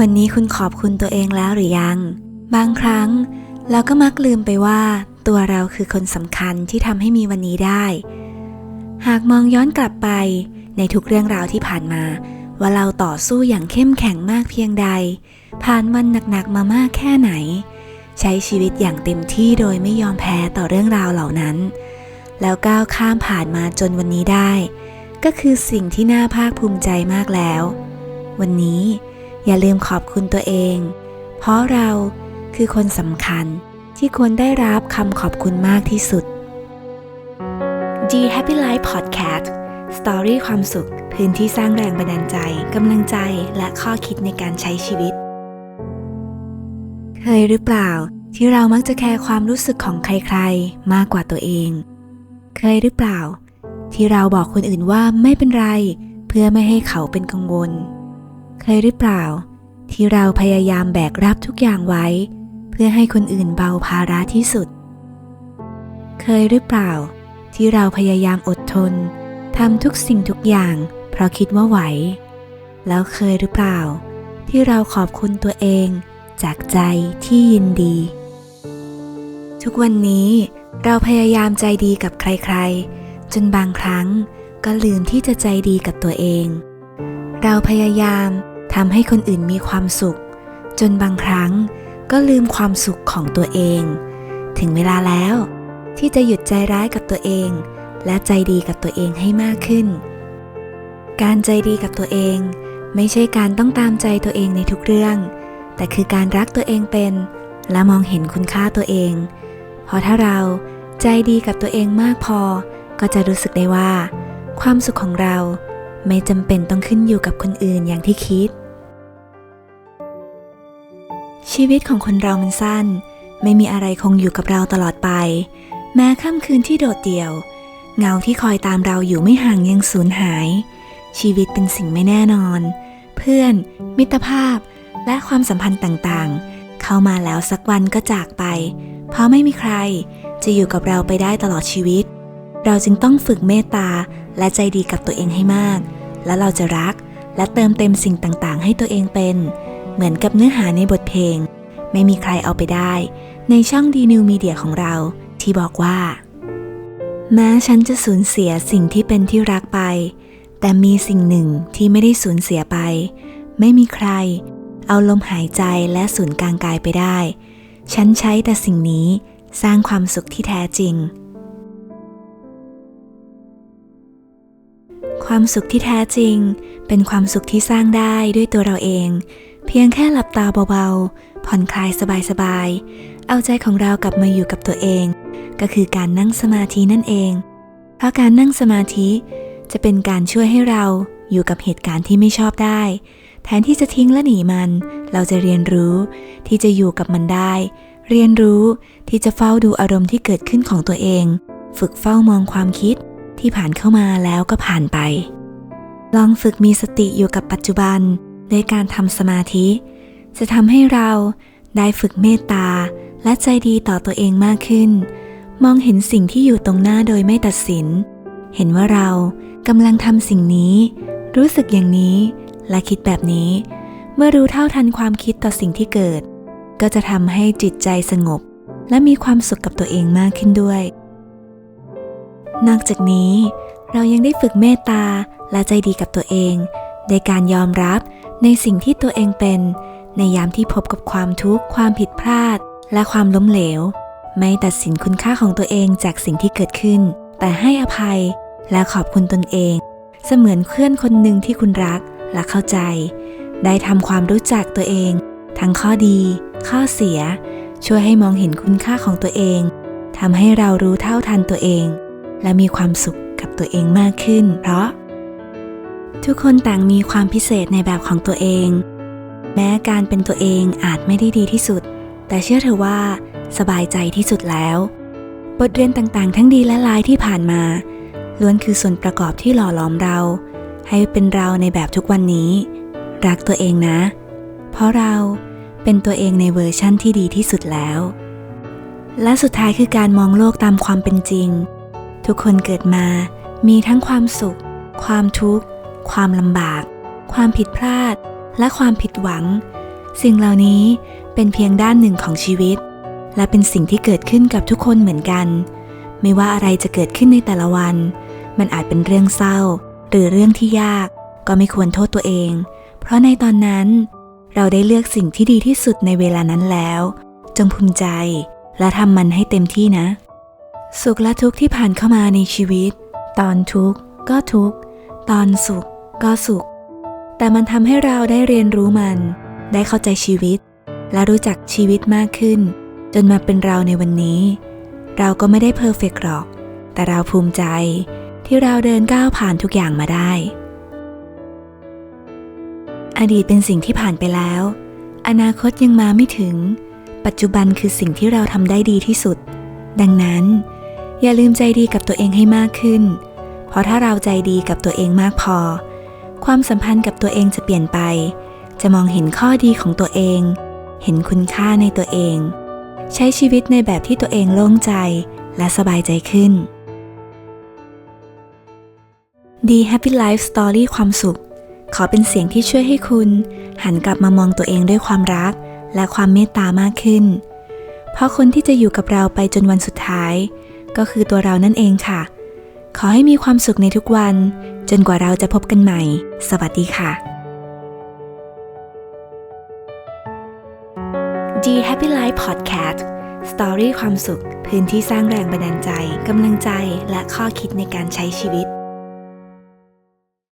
วันนี้คุณขอบคุณตัวเองแล้วหรือยัง บางครั้งเราก็มักลืมไปว่า ตัวเราคือคนสำคัญที่ทำให้มีวันนี้ได้ หากมองย้อนกลับไปในทุกเรื่องราวที่ผ่านมา ว่าเราต่อสู้อย่างเข้มแข็งมากเพียงใด ผ่านวันหนักๆมามากแค่ไหน ใช้ชีวิตอย่างเต็มที่โดยไม่ยอมแพ้ต่อเรื่องราวเหล่านั้น แล้วก้าวข้ามผ่านมาจนวันนี้ได้ ก็คือสิ่งที่น่าภาคภูมิใจมากแล้ว วันนี้ อย่าลืมขอบคุณตัวเอง เพราะเราคือคนสำคัญที่ควรได้รับคำขอบคุณมากที่สุด D Happy Life Podcast สตอรี่ความสุข พื้นที่สร้างแรงบันดาลใจกำลังใจและข้อคิดในการใช้ชีวิต เคยหรือเปล่าที่เรามักจะแคร์ความรู้สึกของใครๆ มากกว่าตัวเอง เคยหรือเปล่า ที่เราบอกคนอื่นว่าไม่เป็นไร เพื่อไม่ให้เขาเป็นกังวล เคยหรือเปล่า ที่เราพยายามแบกรับทุกอย่างไว้ เพื่อให้คนอื่นเบาภาระที่สุด เคยหรือเปล่า ที่เราพยายามอดทนทำทุกสิ่งทุกอย่าง เพราะคิดว่าไหว แล้วเคยหรือเปล่า ที่เราขอบคุณตัวเอง จากใจที่ยินดี ทุกวันนี้เราพยายามใจดีกับใครๆ จนบางครั้งก็ลืมที่จะใจดีกับตัวเอง เราพยายามทำให้คนอื่นมีความสุข จนบางครั้งก็ลืมความสุขของตัวเอง ถึงเวลาแล้ว ที่จะหยุดใจร้ายกับตัวเอง และใจดีกับตัวเองให้มากขึ้น การใจดีกับตัวเอง ไม่ใช่การต้องตามใจตัวเองในทุกเรื่อง แต่คือการรักตัวเองเป็น และมองเห็นคุณค่าตัวเอง เพราะถ้าเราใจดีกับตัวเองมากพอ ก็จะรู้สึกได้ว่า ความสุขของเรา ไม่จำเป็นต้องขึ้นอยู่กับคนอื่นอย่างที่คิด ชีวิตของคนเรามันสั้น ไม่มีอะไรคงอยู่กับเราตลอดไป แม้ค่ำคืนที่โดดเดี่ยว เงาที่คอยตามเราอยู่ไม่ห่างยังสูญหาย ชีวิตเป็นสิ่งไม่แน่นอน เพื่อน มิตรภาพ และความสัมพันธ์ต่างๆ เข้ามาแล้วสักวันก็จากไป เพราะไม่มีใครจะอยู่กับเราไปได้ตลอดชีวิต เราจึงต้องฝึกเมตตาและใจดีกับตัวเองให้มาก แล้วเราจะรักและเติมเต็มสิ่งต่างๆ ให้ตัวเองเป็น เหมือนกับเนื้อหาในบทเพลง ไม่มีใครเอาไปได้ ในช่องดีนิวมีเดียของเราที่บอกว่า แม้ฉันจะสูญเสียสิ่งที่เป็นที่รักไป แต่มีสิ่งหนึ่งที่ไม่ได้สูญเสียไป ไม่มีใคร เอาลมหายใจและสูญกลางกายไปได้ ฉันใช้แต่สิ่งนี้สร้างความสุขที่แท้จริง ความสุขที่แท้จริง เป็นความสุขที่สร้างได้ด้วยตัวเราเอง เพียงแค่หลับตาเบาๆ ผ่อนคลายสบายๆ เอาใจของเรากลับมาอยู่กับตัวเอง ก็คือการนั่งสมาธินั่นเอง เพราะการนั่งสมาธิจะเป็นการช่วยให้เราอยู่กับเหตุการณ์ที่ไม่ชอบได้ แทนที่จะทิ้งและหนีมัน เราจะเรียนรู้ที่จะอยู่กับมันได้ เรียนรู้ที่จะเฝ้าดูอารมณ์ที่เกิดขึ้นของตัวเอง ฝึกเฝ้ามองความคิด ที่ผ่านเข้ามาแล้วก็ผ่านไป ลองฝึกมีสติอยู่กับปัจจุบันในการทำสมาธิ จะทำให้เราได้ฝึกเมตตาและใจดีต่อตัวเองมากขึ้น มองเห็นสิ่งที่อยู่ตรงหน้าโดยไม่ตัดสิน เห็นว่าเรากำลังทำสิ่งนี้ รู้สึกอย่างนี้และคิดแบบนี้ เมื่อรู้เท่าทันความคิดต่อสิ่งที่เกิด ก็จะทำให้จิตใจสงบ และมีความสุขกับตัวเองมากขึ้นด้วย นอกจากนี้ เรายังได้ฝึกเมตตาและใจดีกับตัวเองในการยอมรับในสิ่งที่ตัวเองเป็น ในยามที่พบกับความทุกข์ ความผิดพลาด และความล้มเหลว ไม่ตัดสินคุณค่าของตัวเองจากสิ่งที่เกิดขึ้น แต่ให้อภัยและขอบคุณตนเอง เสมือนเพื่อนคนหนึ่งที่คุณรักและเข้าใจ ได้ทำความรู้จักตัวเอง ทั้งข้อดี ข้อเสีย ช่วยให้มองเห็นคุณค่าของตัวเองทำให้เรารู้เท่าทันตัวเอง และมีความสุขกับตัวเองมากขึ้น เพราะ ทุกคนต่างมีความพิเศษในแบบของตัวเอง แม้การเป็นตัวเองอาจไม่ได้ดีที่สุด แต่เชื่อเถอะว่า สบายใจที่สุดแล้ว บทเรียนต่างๆ ทั้งดีและร้ายที่ผ่านมาล้วนคือส่วนประกอบที่หล่อหลอมเรา ให้เป็นเราในแบบทุกวันนี้ รักตัวเองนะ เพราะเราเป็นตัวเองในเวอร์ชั่นที่ดีที่สุดแล้ว และสุดท้ายคือการมองโลกตามความเป็นจริง ทุกคนเกิดมา มีทั้งความสุข ความทุกข์ ความลำบาก ความผิดพลาด และความผิดหวัง สิ่งเหล่านี้เป็นเพียงด้านหนึ่งของชีวิต และเป็นสิ่งที่เกิดขึ้นกับทุกคนเหมือนกัน ไม่ว่าอะไรจะเกิดขึ้นในแต่ละวัน มันอาจเป็นเรื่องเศร้า หรือเรื่องที่ยาก ก็ไม่ควรโทษตัวเอง เพราะในตอนนั้น เราได้เลือกสิ่งที่ดีที่สุดในเวลานั้นแล้ว จงภูมิใจ และทำมันให้เต็มที่นะ สุขและทุกข์ที่ผ่านเข้ามาในชีวิต ตอนทุกข์ก็ทุกข์ ตอนสุขก็สุข แต่มันทำให้เราได้เรียนรู้มัน ได้เข้าใจชีวิต และรู้จักชีวิตมากขึ้น จนมาเป็นเราในวันนี้ เราก็ไม่ได้เพอร์เฟกต์หรอก แต่เราภูมิใจที่เราเดินก้าวผ่านทุกอย่างมาได้ อดีตเป็นสิ่งที่ผ่านไปแล้ว อนาคตยังมาไม่ถึง ปัจจุบันคือสิ่งที่เราทำได้ดีที่สุด ดังนั้น อย่าลืมใจดีกับตัวเองให้มากขึ้น เพราะถ้าเราใจดีกับตัวเองมากพอ ความสัมพันธ์กับตัวเองจะเปลี่ยนไป จะมองเห็นข้อดีของตัวเอง เห็นคุณค่าในตัวเอง ใช้ชีวิตในแบบที่ตัวเองโล่งใจและสบายใจขึ้น ดี Happy Life Story ความสุข ขอเป็นเสียงที่ช่วยให้คุณ หันกลับมามองตัวเองด้วยความรัก และความเมตตามากขึ้น เพราะคนที่จะอยู่กับเราไปจนวันสุดท้าย ก็คือตัวเรานั่นเองค่ะ ขอให้มีความสุขในทุกวัน จนกว่าเราจะพบกันใหม่ สวัสดีค่ะ D Happy Life Podcast สตอรี่ความสุข พื้นที่สร้างแรงบันดาลใจ กำลังใจ และข้อคิดในการใช้ชีวิต